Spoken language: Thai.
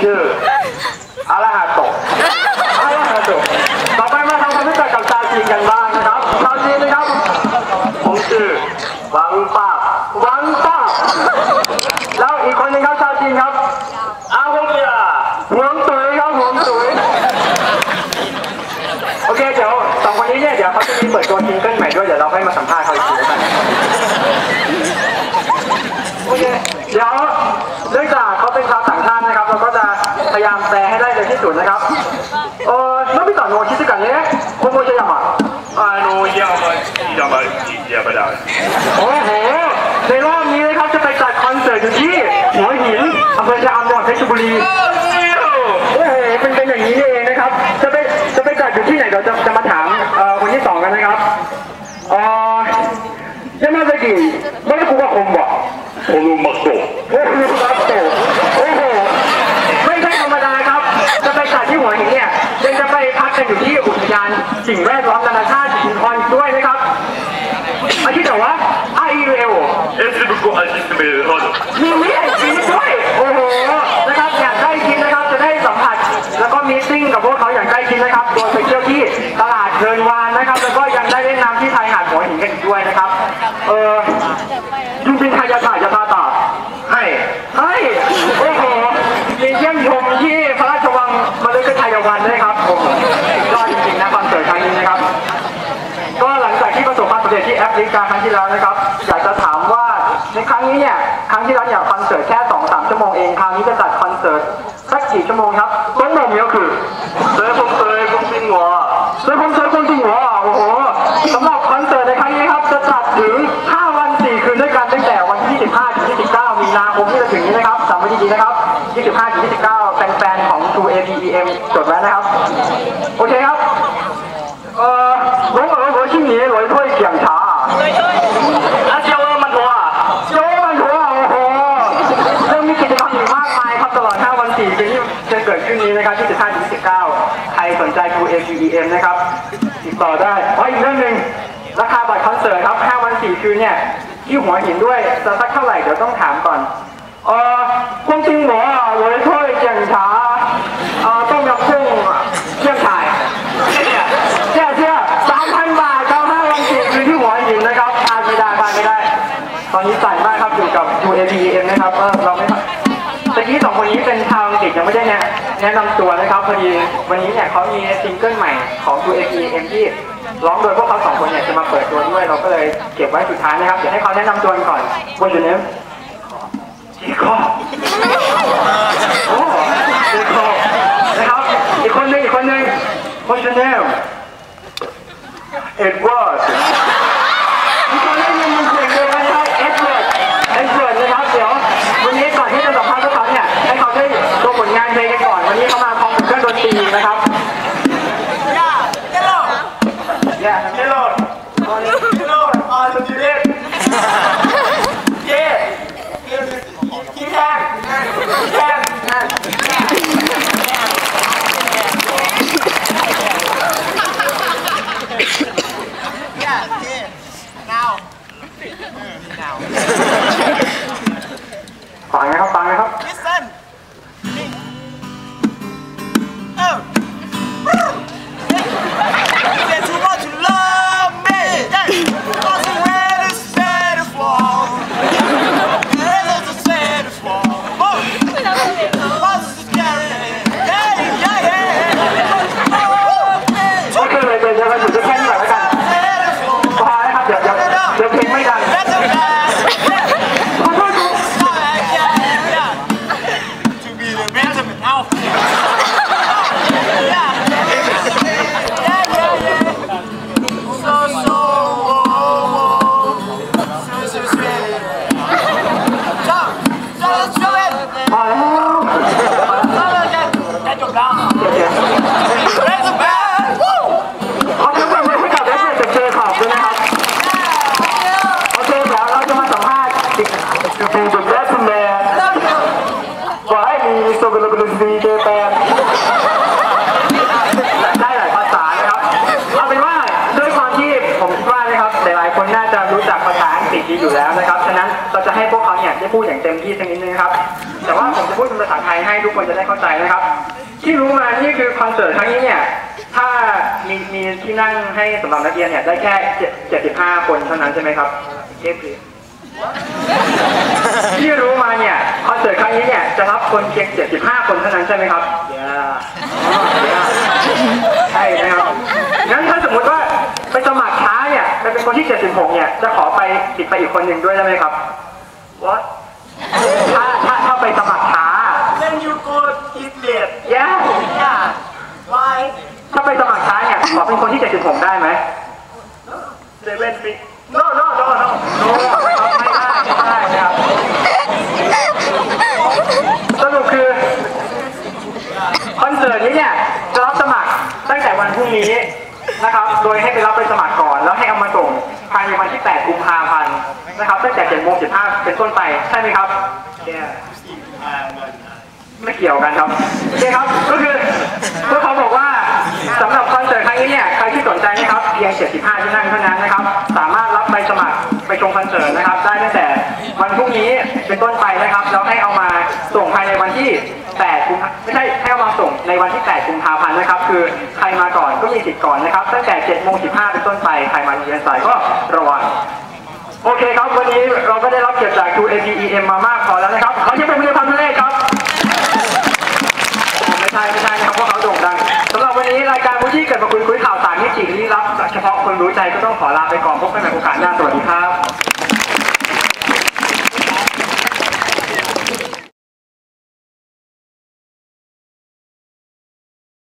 shoot. ยายามแปลให้ได้เลยที่สุดนะครับเออน้องพี่ต่อโนชิสกันเนี่ยโคโมเชยามา あの山山山田 โอ้โห ในรอบนี้นะครับจะไปจัดคอนเสิร์ตอยู่ที่หัวหินอำเภอชะอำจังหวัดเพชรบุรี โอ้โห เป็นเป็นอย่างนี้นี่เองนะครับ จะไปจะไปจัดอยู่ที่ไหนเดี๋ยวจะจะมาถามเอ่อคนที่สองกันนะครับเอ่อยามาซากิไม่ได้คุว่าคมบอก このマ านสิ่งแวดล้อมนานาชาติสิงคอนด้วยนะครับอาทิตย์แต่ว่า IEL Facebook อาทิตย์เมรอนมีมิไอจีด้วยโอ้โหนะครับอยากได้ชิดนะครับจะได้สัมผัส แล้วก็มีซิ่งกับพวกเขาอย่างใกล้ชิดนะครับโดยไปเที่ยวที่ตลาดเชิญวานนะครับ แล้วก็ยังได้เล่นน้ำที่ชายหาดหัวหินกันด้วยนะครับเออยูบินทายาตายาตาตาให้ให้โอ้โหมีเยี่ยมชมที่พระราชวังมฤคทายวันด้ยครับผมยอด คอนเสิร์ตครั้งนี้นะครับ ก็หลังจากที่ประสบความสำเร็จที่แอฟริกาครั้งที่แล้วนะครับ อยากจะถามว่าในครั้งนี้เนี่ยครั้งที่แล้วอยากคอนเสิร์ตแค่สองสามชั่วโมงเองคราวนี้จะจัดคอนเสิร์ตสักกี่ชั่วโมงครับต้นแบเนี้ก็คือเซยผมเซยผมจริงหัวเซยผมเซยผมจริงหัวโอ้โหสำหรับคอนเสิร์ตในครั้งนี้ครับจะจัดถึง5วัน4คืนด้วยกันตั้งแต่วันที่15ถึง29มีนาคมที่จะถึงนี้นะครับจำไว้ดีๆนะครับ25 จดแล้วนะครับ โอเคครับ เอ่อหลงเอ๋อหัวชิ้นนี้หลวยถ้วยเสียงช้าแล้วเจียวมันโถอะเจียวมันโถอะโอ้โหยังมีกิจกรรมอีมากมายครับตลอด 5 วัน4ปีนเกิดขึ้นนี้นะครับที่15ถึง19ใครสนใจครู APEM นะครับ ติดต่อได้อ๋ออีกเรื่องหนึ่งราคาบัตรคอนเสิร์ตครับ 5 วัน 4 คืนเนี่ยที่หัวหินด้วยจะสักเท่าไหร่เดี๋ยวต้องถามก่อน เออความจริงหัว อนนี้สั่นมากครับอยู่กับ u a p m นะครับเออเราไม่ตะกี้สองคนนี้เป็นชาวอังกฤษยังไม่ได้แนะแนะนำตัวนะครับพอดีวันนี้เนี่ยเขามีซิงเกิลใหม่ของ u a p m ที่ร้องโดยพวกเขาสองคนเนี่ยจะมาเปิดตัวด้วยเราก็เลยเก็บไว้สุดท้ายนะครับเดี๋ยวให้เขาแนะนำตัวก่อนบนอยู่เนี้ยจีคอโอ้จีคอนะครับอีกคนหนึงอีกคนหนึง What's your name Edward อีก แต่ว่าผมจะพูดเป็นภาษาไทยให้ทุกคนจะได้เข้าใจนะครับ ที่รู้มานี่คือคอนเสิร์ตครั้งนี้เนี่ยถ้ามีมีที่นั่งให้สำหรับนักเรียนเนี่ยได้แค่75คนเท่านั้นใช่ไหมครับเอฟที่รู้มาเนี่ยคอนเสิร์ตครั้งนี้เนี่ยจะรับคนเพียง 75 คนเท่านั้นใช่ไหมครับใช่นะครับงั้นถ้าสมมติว่าไปสมัครช้าเนี่ยไปเป็นคนที่ 76 เนี่ยจะขอไปติดไปอีกคนหนึ่งด้วยได้ไหมครับ What? ถ้าถ้าถ้าไปสมัครช้า Then you go eat late. แย่ Yeah. Why? ถ้าไปสมัครช้าเนี่ยขอเป็นคนที่76ได้ไหม Seven feet. No, no, no, no. โน้ไม่ได้ไม่ได้นะครับสรุปคือคอนเสิร์ตนี้เนี่ยจะรับสมัครตั้งแต่วันพรุ่งนี้นะครับ โดยให้ไปรับไปสมัครก่อน แล้วให้เอามาส่งภายในวันที่ 8 กุมภาพันธ์ นะครับตั้งแต่7โมง15เป็นต้นไปใช่ไหมครับ Yeah. Uh, ไม่เกี่ยวกันครับโอเคครับก็คือพวกเขาบอกว่าสำหรับคอนเสิร์ตครั้งนี้เนี่ยใครที่สนใจนะครับเพียง 75 ที่นั่งเท่านั้นนะครับ สามารถรับใบสมัครไปชมคอนเสิร์ตนะครับ ได้ตั้งแต่วันพรุ่งนี้เป็นต้นไปนะครับแล้วให้เอามาส่งภายในวันที่ 8 กุมภาไม่ใช่ให้เอามาส่งในวันที่ 8 กุมภาพันธ์นะครับ คือใครมาก่อนก็มีสิทธิ์ก่อนนะครับ ตั้งแต่7โมง15 เป็นต้นไปใครมาเรียนสายก็ระวัง โอเคครับ วันนี้เราก็ได้รับเกียรติจาก QAPEM มามากพอแล้วนะครับเขาที่เป็นมือพันธุเลขครับ ไม่ใช่ไม่ใช่นะครับเพราะเขาโด่งดังสำหรับวันนี้รายการวุฒิเกิดมาคุยคุยข่าวสารนิจิลี้ลับเฉพาะคนรู้ใจก็ต้องขอลาไปก่อนพบกันใหม่โอกาสหน้าสวัสดีครับ